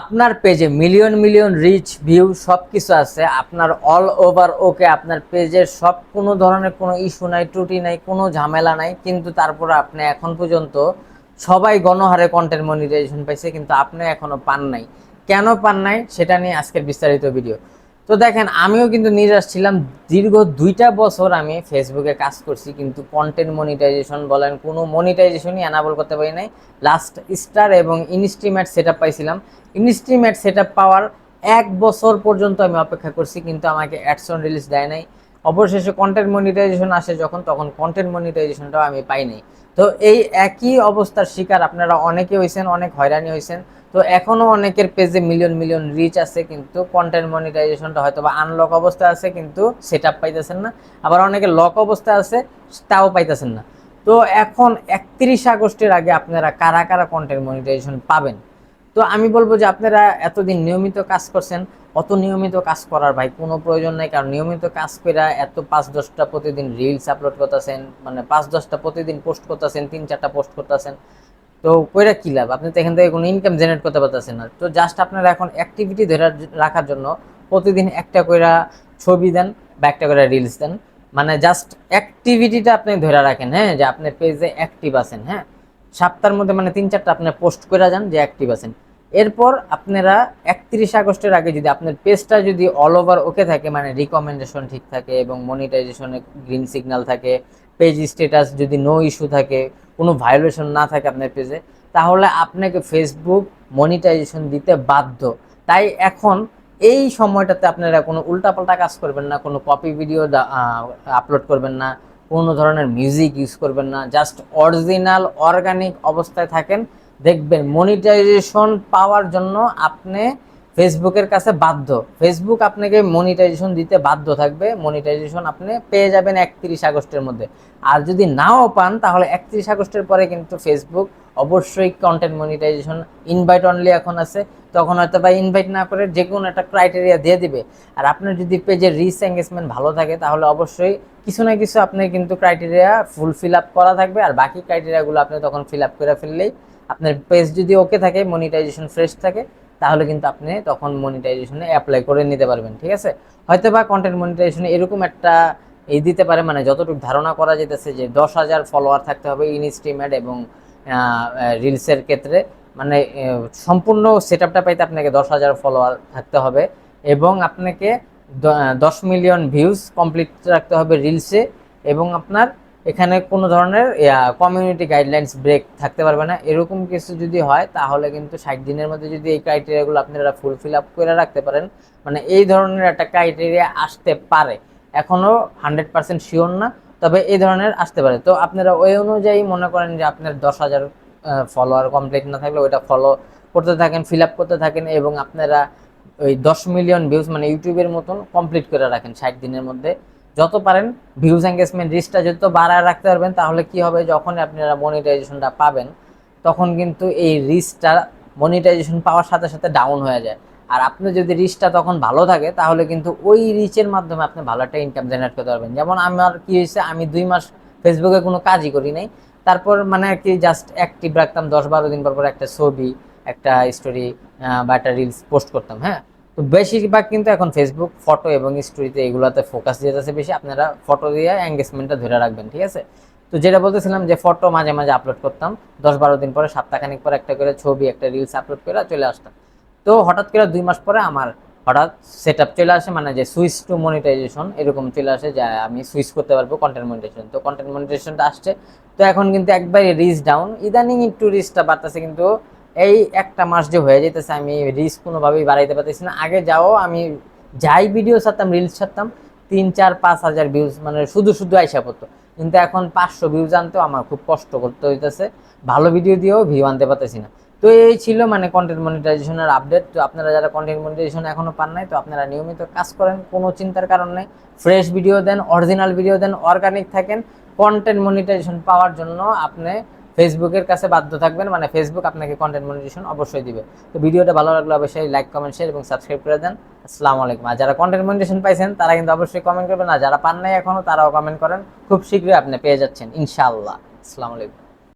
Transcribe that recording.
আপনার পেজে million million rich view সব কিছু আছে, আপনার অল ওভার ওকে আপনার পেজের সব কোনো ধরনের কোনো ইস্যু নাই, ত্রুটি নাই, কোনো ঝামেলা নাই, কিন্তু তারপরে আপনি এখন পর্যন্ত সবাই গণহারে কন্টেন্ট মনিটাইজেশন পাইছে, কিন্তু আপনি এখনও পান নাই। কেন পান নাই, সেটা নিয়ে আজকের বিস্তারিত ভিডিও তো দেখেন, আমিও কিন্তু নিরাশ ছিলাম দীর্ঘ দুইটা বছর আমি ফেসবুকে কাজ করছি, কিন্তু কন্টেন্ট মনিটাইজেশন বলেন, কোনো মনিটাইজেশনই অ্যানাবল করতে পারি নাই। লাস্ট স্টার এবং ইনস্ট্রিমেট সেট পাইছিলাম। ইনস্ট্রিমেট সেট পাওয়ার এক বছর পর্যন্ত আমি অপেক্ষা করছি, কিন্তু আমাকে অ্যাডসন রিলিজ দেয় নাই। অবশেষে কন্টেন্ট মনিটাইজেশন আসে যখন, তখন কন্টেন্ট মনিটাইজেশনটাও আমি পাই নাই। তো এই একই অবস্থার শিকার আপনারা অনেকে হয়েছেন, অনেক হয়রানি হয়েছেন। তো এখনও অনেকের পেজে মিলিয়ন মিলিয়ন রিচ আছে, কিন্তু কন্টেন্ট মনিটাইজেশনটা হয়তো বা আনলক অবস্থায় আছে, কিন্তু সেট আপ পাইতেছেন না। আবার অনেকে লক অবস্থায় আছে, তাও পাইতেছেন না। তো এখন একত্রিশ আগস্টের আগে আপনারা কারা কারা কন্টেন্ট মনিটাইজেশন পাবেন? তো আমি বলব যে আপনারা এতদিন নিয়মিত কাজ করছেন, অত নিয়মিত কাজ করার ভাই কোনো প্রয়োজন নাই, কারণ নিয়মিত কাজ করে এত পাঁচ, দশটা প্রতিদিন রিলস আপলোড করতেছেন মানে পাঁচ, দশটা প্রতিদিন পোস্ট করতেছেন, তিন, চারটা পোস্ট করতেছেন। তো কইরা কি লাভ? আপনি তো এখান থেকে কোনো ইনকাম জেনারেট করতে পারতেছেন না। তো জাস্ট আপনারা এখন অ্যাক্টিভিটি ধরে রাখার জন্য প্রতিদিন একটা কইরা ছবি দেন বা একটা করে রিলস দেন। মানে জাস্ট অ্যাক্টিভিটিটা আপনি ধরে রাখেন হ্যাঁ? যে আপনার পেজে অ্যাক্টিভ আছেন হ্যাঁ? সপ্তাহের মধ্যে মানে তিন চারটা আপনি পোস্ট করে যান যে অ্যাক্টিভ আছেন। এরপর আপনারা একত্রিশ আগস্টের আগে যদি আপনার পেজটা যদি অল ওভার ওকে থাকে মানে রিকমেন্ডেশন ঠিক থাকে এবং মনিটাইজেশনে গ্রিন সিগন্যাল থাকে পেজ স্ট্যাটাস যদি নো ইস্যু থাকে কোনো ভায়োলেশন না থাকে আপনার পেজে তাহলে আপনাকে ফেসবুক মনিটাইজেশন দিতে বাধ্য। তাই এখন এই সময়টাতে আপনারা কোনো উল্টাপাল্টা কাজ করবেন না, কোনো কপি ভিডিও আপলোড করবেন না, কোনো ধরনের মিউজিক ইউজ করবেন না জাস্ট অরিজিনাল অর্গানিক অবস্থায় থাকেন। দেখবেন মনিটাইজেশন পাওয়ার জন্য আপনি ফেসবুকের কাছে বাধ্য। ফেসবুক আপনাকে মনিটাইজেশন দিতে বাধ্য থাকবে। মনিটাইজেশন আপনি পেয়ে যাবেন একত্রিশ আগস্টের মধ্যে। আর যদি নাও পান, তাহলে একত্রিশ আগস্টের পরে কিন্তু ফেসবুক অবশ্যই কন্টেন্ট মনিটাইজেশন ইনভাইট অনলি এখন আছে। তখন হয়তো বা ইনভাইট না করে যে কোনো একটা ক্রাইটেরিয়া দিয়ে দিবে। আর আপনার যদি পেজের রিচ এঙ্গেজমেন্ট ভালো থাকে, তাহলে অবশ্যই কিছু না কিছু আপনি কিন্তু ক্রাইটেরিয়া ফুল ফিল আপ করা থাকবে। আর বাকি ক্রাইটেরিয়াগুলো আপনি তখন ফিল আপ করে ফেললেই আপনার পেজ যদি ওকে থাকে মনিটাইজেশন ফ্রেশ থাকে তাহলে কিন্তু আপনি তখন মনিটাইজেশনে অ্যাপ্লাই করে নিতে পারবেন, ঠিক আছে? হয়তো বা কন্টেন্ট মনিটাইজেশনে এরকম একটা এই দিতে পারে মানে যতটুকু ধারণা করা যেতেছে যে দশ হাজার ফলোয়ার থাকতে হবে ইনস্ট্রিমেট এবং রিলসের ক্ষেত্রে মানে সম্পূর্ণ সেট আপটা পাইতে আপনাকে দশ হাজার ফলোয়ার থাকতে হবে এবং আপনাকে দশ মিলিয়ন ভিউজ কমপ্লিট রাখতে হবে রিলসে এবং আপনার এখানে কোনো ধরনের কমিউনিটি গাইডলাইন্স ব্রেক থাকতে পারবে না। এরকম কিছু যদি হয়, তাহলে কিন্তু ষাট দিনের মধ্যে যদি এই ক্রাইটেরিয়াগুলো আপনারা ফুলফিল আপ করে রাখতে পারেন মানে এই ধরনের একটা ক্রাইটেরিয়া আসতে পারে। এখনও হান্ড্রেড পার্সেন্ট শিওর না, তবে এই ধরনের আসতে পারে। তো আপনারা ওই অনুযায়ী মনে করেন যে আপনার দশ হাজার ফলোয়ার কমপ্লিট না থাকলে ওইটা ফলো করতে থাকেন ফিল আপ করতে থাকেন এবং আপনারা ওই দশ মিলিয়ন ভিউজ মানে ইউটিউবের মতন কমপ্লিট করে রাখেন ষাট দিনের মধ্যে। যত পারেন ভিউজ এঙ্গেজমেন্ট রিচটা যত বাড়ায় রাখতে পারবেন, তাহলে কি হবে? যখন আপনারা মনিটাইজেশনটা পাবেন, তখন কিন্তু এই রিচটা মনিটাইজেশন পাওয়ার সাথে সাথে ডাউন হয়ে যায়। আর আপনি যদি রিচটা তখন ভালো থাকে, তাহলে কিন্তু ওই রিচের মাধ্যমে আপনি ভালো একটা ইনকাম জেনারেট করতে পারবেন। যেমন আমার কি হয়েছে, আমি দুই মাস ফেসবুকে কোনো কাজই করি নাই। তারপর মানে আর কি জাস্ট অ্যাক্টিভ রাখতাম, দশ বারো দিন পর পর একটা ছবি, একটা স্টোরি বা একটা রিলস পোস্ট করতাম হ্যাঁ? তো বেশিরভাগ কিন্তু এখন ফেসবুক ফটো এবং স্টোরিতে এগুলোতে ফোকাস দিয়ে যাচ্ছে বেশি। আপনারা ফটো দিয়ে এঙ্গেজমেন্টটা ধরে রাখবেন, ঠিক আছে? তো যেটা বলতেছিলাম যে ফটো মাঝে মাঝে আপলোড করতাম দশ বারো দিন পরে, সপ্তাহখানিক পরে একটা করে ছবি, একটা রিলস আপলোড করে চলে আসতাম। তো হঠাৎ করে দুই মাস পরে আমার হঠাৎ সেট আপ চলে আসে মানে যে সুইচ টু মনিটাইজেশন এরকম চলে আসে যে আমি সুইচ করতে পারব কন্টেন্ট মনিটাইজেশন তো কন্টেন্ট মনিটাইজেশনটা আসছে। তো এখন কিন্তু একবারে রিচ ডাউন ইদানিং একটু রিচটা বাড়তেছে কিন্তু এই একটা মাস যে হয়ে যেতেছে আমি রিচ কোনোভাবেই বাড়াইতে পারতেছি না। আগে যাও, আমি যাই ভিডিও ছাড়তাম রিলস ছাড়তাম, তিন, চার, পাঁচ হাজার ভিউজ মানে শুধু শুধু আইসা পড়তো। কিন্তু এখন পাঁচশো ভিউজ আনতেও আমার খুব কষ্ট করতে হইতেছে। ভালো ভিডিও দিয়েও ভিউ আনতে পারতেছি না। তো এই ছিল মানে কন্টেন্ট মনিটাইজেশনের আপডেট তো আপনারা যারা কন্টেন্ট মনিটাইজেশন এখনও পান নাই, তো আপনারা নিয়মিত কাজ করেন, কোনো চিন্তার কারণ নেই। ফ্রেশ ভিডিও দেন অরিজিনাল ভিডিও দেন অর্গানিক থাকেন। কন্টেন্ট মনিটাইজেশন পাওয়ার জন্য আপনি ফেসবুকের কাছে বাধ্য থাকবেন মানে ফেসবুক আপনাকে কন্টেন্ট মনিটাইজেশন অবশ্যই দিবে। তো ভিডিওটা ভালো লাগলে অবশ্যই লাইক কমেন্ট শেয়ার এবং সাবস্ক্রাইব করে দেন। আসসালামু আলাইকুম। আর যারা কন্টেন্ট মনিটাইজেশন পাইছেন, তারা কিন্তু অবশ্যই কমেন্ট করবেন, আর যারা পান নাই এখনও তারাও কমেন্ট করেন। খুব শীঘ্রই আপনি পেয়ে যাচ্ছেন, ইনশাআল্লাহ। আসসালামু আলাইকুম।